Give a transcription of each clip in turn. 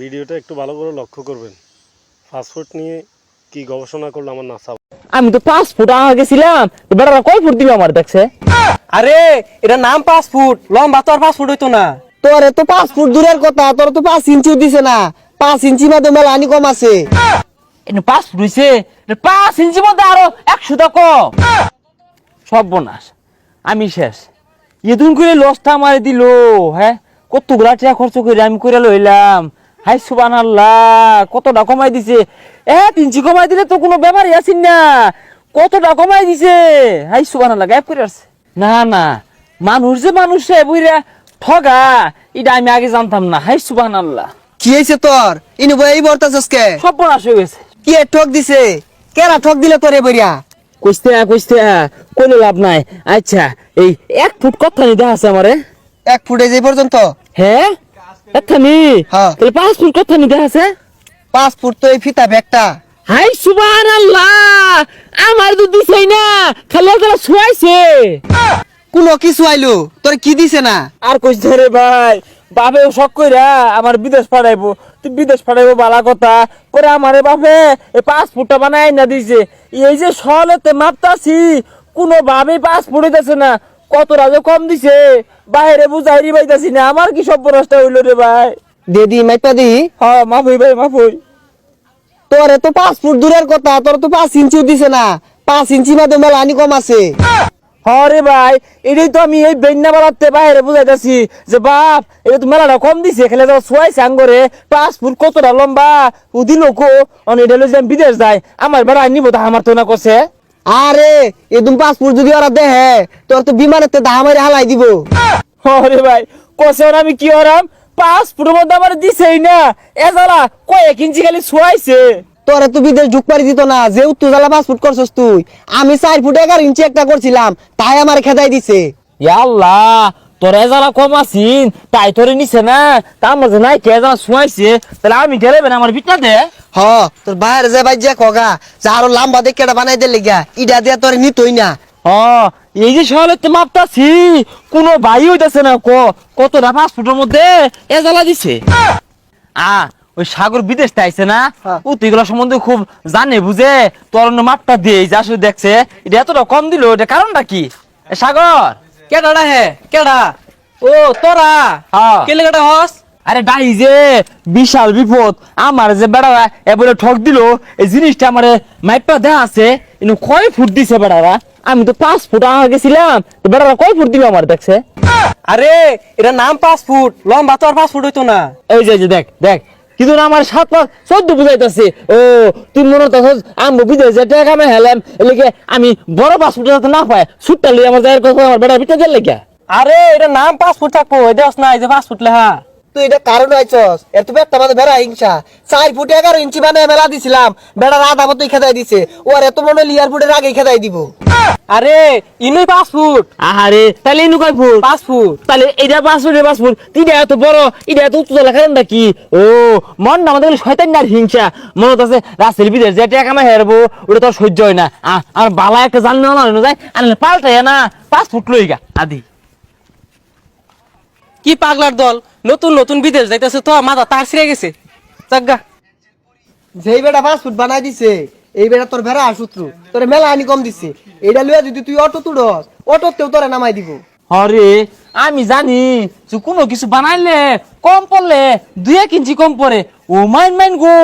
ভিডিওটা একটু ভালো করে লক্ষ্য করবেন। ফাস্টফুড নিয়ে কি গবেষণা করল আমার নাসা। আমি তো পাঁচ ফুট আগে গেছিলাম তো বেটারা কয় ফুট দিবে আমার দেখছে? আরে এটা নাম পাঁচ ফুট লম্বা তো আর পাঁচ হইতো না। তোরে তো ফুট দূরের কথা তোর তো পাঁচ ইঞ্চিও দিছে না। পাঁচ ইঞ্চি মাঝে মেলা আনি কম আছে। এটা পাঁচ ফুট হয়েছে এটা পাঁচ ইঞ্চি মধ্যে আরও একশো টাকা কম। সর্বনাশ আমি শেষ। এদিন করে লসটা আমার দিল হ্যাঁ? কতগুলা টাকা খরচ করে আমি করে লইলাম। হাই সুবান আল্লাহ কতটা কমাই দিছে? এ ইঞ্চি কমাই দিলে তো কোনো ব্যাপারই আছেন না। কতটা কমাই দিছে? হাই সুবান আল্লাহ গায়েব করে আসছে। না না মানুষ যে মানুষে বুঝরা ঠগা এটা আমি আগে জানতাম না। হাই সুবান আল্লাহ কি হয়েছে তোর? ইনু বই এই বর্তাছস কে সর্বনাশ হয়ে গেছে। কি ঠক দিছে? কেরা ঠক দিলে তোরে বইরা? কইতে কইতে কোনো লাভ নাই। আচ্ছা এই এক ফুট কথা নি দেখা আছে আমারে। এক ফুটে যে পর্যন্ত? হ্যাঁ? একখানি হ্যাঁ। তাহলে পাঁচ ফুট কথা দেখা আছে? ফুট তো এই ফিতা ব্যাগটা। হাই সুবান আল্লাহ আমার তো দিছেই না। খালি তারা শুয়াইছে। কোনো কিছু আইলো? তোর কি দিছে না? আর কইছে রে ভাই বাপে শখ কইরা আমার বিদেশ পাঠাইবো। তুই বিদেশ পাঠাইবো বালা কথা। করে আমারে বাপে এই পাসপোর্টটা বানাই না দিছে। এই যে সহলেতে মাপতাছি কোনো ভাবে পাসপোর্ট হইতাছে না। কত রাজে কম দিছে? বাইরে বুঝাইরি পাইতাছি না আমার কি সব নষ্ট হইল রে ভাই? দেদি মাইপা দি। হ্যাঁ মাফ হই ভাই মাফ হই। তোরে তো পাঁচ ফুট দূরের কথা তোর তো পাঁচ ইঞ্চিও দিছে না। পাঁচ ইঞ্চি মাঝে মেলা আনি কম আছে। হরে ভাই এটাই তো আমি এই বেন্যা বাড়াতে বাইরে বুঝাইতাছি যে বাপ এটা তো মেলাটা কম দিছে খেলে তো সোয়াই সাঙ্গরে পাঁচ ফুট কতটা লম্বা? উদি লোক অন এটা যে বিদেশ যায় আমার বেড়া নিব তা আমার তো না কছে আরে এদম ফুট যদি ওরা দেহে তোর তো বিমানেতে দাহা মারি হালাই দিব। আরে ভাই কসে ওরা আমি কি হরাম পাসপোর্ট মধ্যে আমার দিছেই না। এ জ্বালা কয়েক ইঞ্চি খালি শুয়াইছে? তোরে তো বিদেশ ঢুক পারি দিত না যে উত্তর জালা পাসপোর্ট করছস তুই। আমি চার ফুট এগারো ইঞ্চি একটা করছিলাম তাই আমার খেদাই দিছে। আল্লাহ তোর এ জ্বালা কম আছিন তাই তোরে নিছে না। তা আমার নাই কে জ্বালা সোয়াইছে তাহলে আমি গেলে আমার বিটা দে। হ তোর বাইরে যে যে কগা যা আরও লাম্বা দেখে এটা বানাই দিলে গা ইডা দিয়া তোর নিতই না। ও এই যে শহরে মাপতাছি কোনো ভাই হইতাছে না ক কত না পাঁচ ফুটের মধ্যে এ জ্বালা দিছে। আ ওই সাগর বিদেশ আইছে না। ও তো এগুলো সম্বন্ধে খুব জানে বুঝে? তোর অন্য মাপটা দিয়ে যা আসলে দেখছে। এটা এতটা কম দিল এটা কারণটা কি? সাগর! কেডাটা হে কেডা? ও তোরা? হ্যাঁ। কেলে কেডা হস? আরে ডাই যে বিশাল বিপদ। আমার যে বেড়ারা এবারে ঠক দিল এই জিনিসটা আমার মাইপটা দেয়া আছে। ইনু কয় ফুট দিছে বেড়ারা? আমি তো পাঁচ ফুট আগে গেছিলাম। তো বেড়ারা কয় ফুট দিবে আমার দেখছে? আরে এটা নাম পাঁচ ফুট লম্বা তো আর পাঁচ ফুট হইতো না। এই যে দেখ দেখ। কিন্তু আমার সাত পাঁচ চোদ্দ বুঝাইতেছে। ও, তুই মনে করছিস আমি বিদেশ যে টাকা আমি হেলাম। এলিকে আমি বড় পাসপোর্ট যাতে না পাই সুটটা লিয়ে আমার যাই কথা আমার বেড়া পিঠা গেলে আরে, এটা নাম পাসপোর্ট থাকব দেখ না এই যে পাসপোর্ট লেখা তুই এটা কারণ আইছস এত বেটা মানে বেড়া হিংসা। চার ফুট এগারো ইঞ্চি মানে মেলা দিছিলাম। বেড়ার আধা মতোই খেদাই দিছে। ওর এত মনে লিয়ার ফুটের আগে খেদাই দিব। আরে ইনুই পাঁচ ফুট। আহারে তাহলে ইনু কয় ফুট? পাঁচ ফুট। তাহলে এটা পাঁচ ফুট পাঁচ ফুট। তিনটা এত বড় এটা এত উচ্চ কারণ কি? ও মন না আমাদের শয়তান না হিংসা। মনে আছে রাসেল বিদেশ যে টাকা আমি হেরবো ওটা তো সহ্য হয় না। আর বালা একটা জানলে না যায় আনলে পাল্টাই না পাঁচ ফুট লই গা আদি। কি পাগলার দল? নতুন নতুন বিদেশ যাইতেছে তো মাথা তার ছিঁড়ে গেছে। জাগা যেই বেটা ফাস্ট ফুড বানাই দিছে এই বেটা তোর ভেড়া সূত্র তোর মেলা আনি কম দিছে। এইটা লইয়া যদি তুই অটো তুড়স অটোতেও তোরে নামাই দিব। আরে আমি জানি যে কোনো কিছু বানাইলে কম পড়লে দুই এক ইঞ্চি কম পড়ে। ও মাইন মাইন গো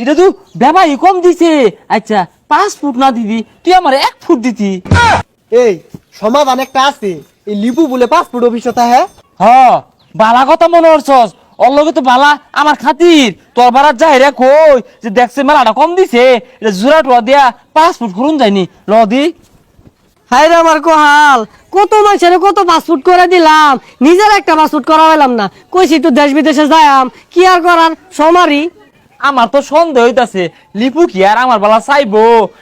এটা তো ব্যবহারই কম দিছে। আচ্ছা পাঁচ ফুট না দিদি তুই আমার এক ফুট দিতি। এই সমাধান একটা আছে। এই লিপু বলে পাঁচ ফুট অভিজ্ঞতা হ্যাঁ? হ, বালা কথা মনে করছস? অল্লগে তো বালা আমার খাতির। তোর বারা যাই রে কই? যে দেখছে মেলাটা কম দিছে, যে জোড়া টোয়া দিয়া পাসপোর্ট করুন যায়নি। ল দি। হাই রে আমার কোহাল কত মানুষের কত পাসপোর্ট করে দিলাম। নিজের একটা পাসপোর্ট করা হইলাম না। কইছি তো দেশ বিদেশে যাইম কি আর করার? সমারি আমার তো সন্দেহ হইতাছে লিপু কি আর আমার বালা চাইব?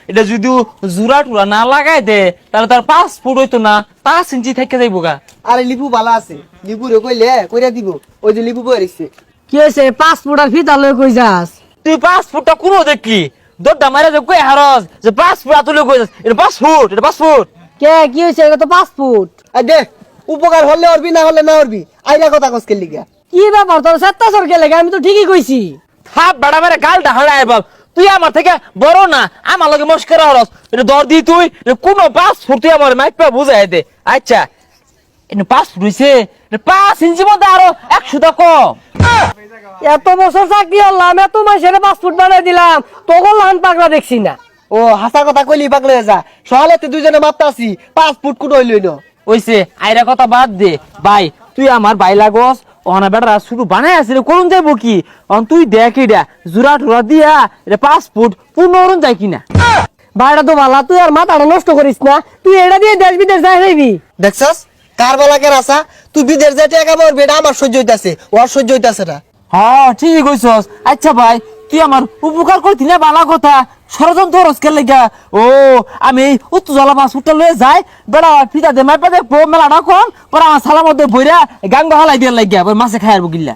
এটা যদি জোড়া টুরা না লাগাই দে তাহলে তার ফুট হইতো না পাঁচ ইঞ্চি থেকে যাইবো গা। আরে লিপু বালা আছে লিপু রে কইলে কইরা দিব ওই যে লিপু বই রইছে। কি হয়েছে পাসপোর্ট আর ফিতা লই কই যাস? তুই পাঁচ ফুটটা কোনো দেখলি? দরটা মারে যে কই হারস যে পাঁচ ফুট আতুলে কই যাস এটা পাঁচ ফুট এটা পাঁচ ফুট। কে কি হয়েছে এটা তো পাসপোর্ট আর দে উপকার হলে অরবি না হলে না অরবি। আইরা কথা কসকে লিগা কি ব্যাপার তোর সাতটা সরকে লেগে আমি তো ঠিকই কইছি। থাপ বেড়া বাপ তুই আমার থেকে বড় না আমার লগে মস্করা হরস। এটা দর দি তুই কোন পাঁচ ফুট আমার মাইপা বুঝাই দে। আচ্ছা এটা পাঁচ ফুট পাঁচ ইঞ্চি মধ্যে আরও একশো টা কম। এত বছর চাকরি হলাম এত মাসের পাসপোর্ট বানাই দিলাম তোকে লান পাগলা দেখছি না। ও হাসা কথা কইলি পাগলে যা। সকালে তুই দুজনে মাপতাছি পাঁচ ফুট কুট হইলই না ওইছে আইরা কথা বাদ দে। ভাই তুই আমার ভাই লাগস অনা বেটা শুধু বানাই আসলে করুন যাইব কি? অন তুই দেখ এটা জোড়া টোরা দিয়া এটা পাসপোর্ট অরুণ যায় কিনা? বাইরা তো ভালা তুই আর মাথাটা নষ্ট করিস না তুই এটা দিয়ে দেশ বিদেশ যাই যাইবি দেখছস? কার বলা কেন আসা তুই বিদেশ যাই টাকা বেটা আমার সহ্য হইতাছে ওর সহ্য হইতাছে না। হ্যাঁ ঠিকই কইছস। আচ্ছা ভাই তুই আমার উপকার করতি না বালা কথা? ষড়যন্ত্র রসকে লেগা? ও আমি এই উত্তর জলা মাছ উঠতে লয়ে যাই বেড়া পিতা দে মাইপা দেখব মেলা রাখন পরে আমার সালার মধ্যে বইরা গাঙ্গা হালাই দিয়ে লাগিয়া মাছে খাই আরবো গিল্লা।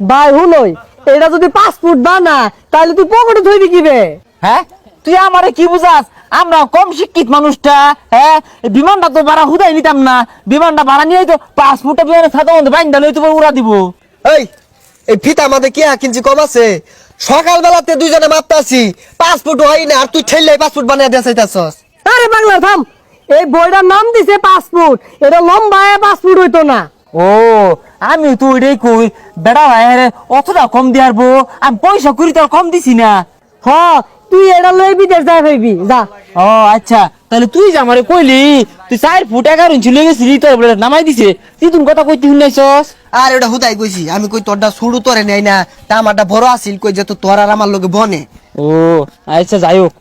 ভাই হুনই এটা যদি পাসপোর্ট বানা তাহলে তুই পকেটে থইবি কিবে? হ্যাঁ? তুই আমারে কি বুঝাস? আমরা কম শিক্ষিত মানুষটা হ্যাঁ? বিমানটা তো ভাড়া হুদাই নিতাম না। বিমানটা ভাড়া নিয়ে তো পাসপোর্টটা বিমানের সাথে মধ্যে বাইন্দা লই তো উড়া দিব। এই এই ফিতা আমাদের কি কিনছি কম আছে? সকালবেলাতে দুইজনে মাপতাছি ফুট হয় না আর তুই ঠেললে ফুট বানিয়ে দিয়ে চাইতাছস। আরে বাংলা থাম। এই বইটার নাম দিছে পাসপোর্ট এটা লম্বা পাসপোর্ট হইতো না। ও আমি তো ওইটাই কই বেড়া ভাই রে অতটা কম দিয়ারবো আমি পয়সা করি তো কম দিছি না। হ তুই এটা লই বিদেশ যাই হইবি যা। ও আচ্ছা তাহলে তুই যে আমারে কইলি তুই চার ফুট এগারো ইঞ্চি লেগে গেছিলি তোর বলে নামাই দিছে তুই তুমি কথা কইতে শুনাইছস? আর ওটা হুদাই কইছি, আমি কই তোরটা শুরু তোরে নেই না, তা আমারটা বড় আছিল কই যে তোর আর আমার লগে বনে। ও আচ্ছা যাই হোক।